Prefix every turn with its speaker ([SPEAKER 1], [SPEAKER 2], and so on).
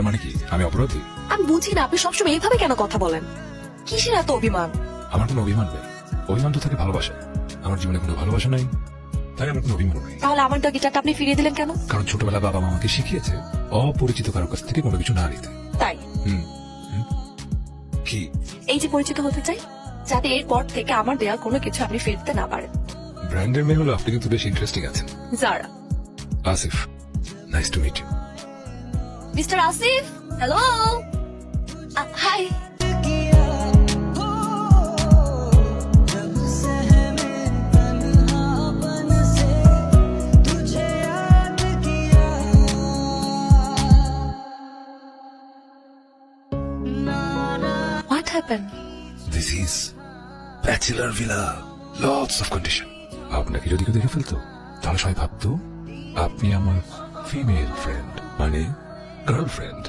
[SPEAKER 1] তার মানে কি? আমি অপরাধী?
[SPEAKER 2] আমি বুঝি না আপনি সবসময় এইভাবে কেন কথা বলেন? কিসের এত অভিমান?
[SPEAKER 1] আমার কোনো অভিমান নেই। অভিমান তো থাকে ভালোবাসা আমার জীবনে কোনো ভালোবাসা নাই তাই আমার কোনো অভিমান নেই।
[SPEAKER 2] তাহলে আমার গিটারটা আপনি ফিরিয়ে দিলেন কেন?
[SPEAKER 1] কারণ ছোটবেলা বাবা মা আমাকে শিখিয়েছে অপরিচিত কারোর কাছ থেকে কোনো কিছু না নিতে।
[SPEAKER 2] তাই?
[SPEAKER 1] হুম। কি?
[SPEAKER 2] এই যে পরিচিত হতে চাই যাতে এরপর থেকে আমার দেওয়া কোনো কিছু আপনি ফিরতে না পারেন।
[SPEAKER 1] ব্র্যান্ডের মেয়ে হলো আপনি কিন্তু বেশ ইন্টারেস্টিং আছেন।
[SPEAKER 2] Zara
[SPEAKER 1] Asif nice to meet you
[SPEAKER 2] mister Asif hello hi What happened?
[SPEAKER 1] This is bachelor villa lots of condition আপনাকে যদি কেউ দেখে ফেলতো, তাহলে সবাই ভাবতো, আপনি আমার ফিমেল ফ্রেন্ড মানে girlfriend.